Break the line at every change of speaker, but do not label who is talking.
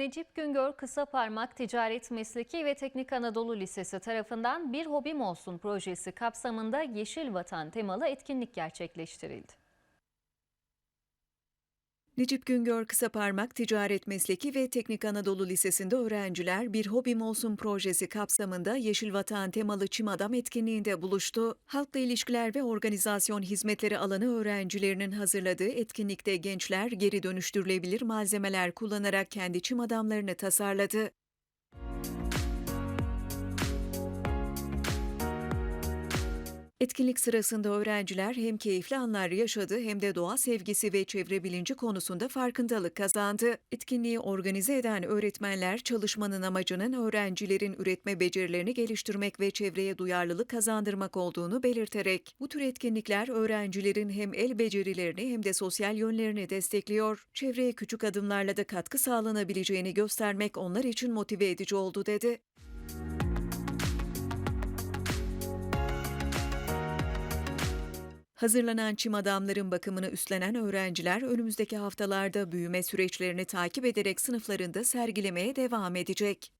Necip Güngör Kısaparmak Ticaret Mesleki ve Teknik Anadolu Lisesi tarafından Bir Hobim Olsun projesi kapsamında Yeşil Vatan temalı etkinlik gerçekleştirildi.
Necip Güngör Kısaparmak Ticaret Mesleki ve Teknik Anadolu Lisesi'nde öğrenciler Bir Hobim Olsun projesi kapsamında Yeşil Vatan temalı Çim Adam etkinliğinde buluştu. Halkla ilişkiler ve organizasyon hizmetleri alanı öğrencilerinin hazırladığı etkinlikte gençler geri dönüştürülebilir malzemeler kullanarak kendi çim adamlarını tasarladı. Etkinlik sırasında öğrenciler hem keyifli anlar yaşadı hem de doğa sevgisi ve çevre bilinci konusunda farkındalık kazandı. Etkinliği organize eden öğretmenler çalışmanın amacının öğrencilerin üretme becerilerini geliştirmek ve çevreye duyarlılık kazandırmak olduğunu belirterek bu tür etkinlikler öğrencilerin hem el becerilerini hem de sosyal yönlerini destekliyor. Çevreye küçük adımlarla da katkı sağlanabileceğini göstermek onlar için motive edici oldu dedi. Hazırlanan çim adamların bakımını üstlenen öğrenciler önümüzdeki haftalarda büyüme süreçlerini takip ederek sınıflarında sergilemeye devam edecek.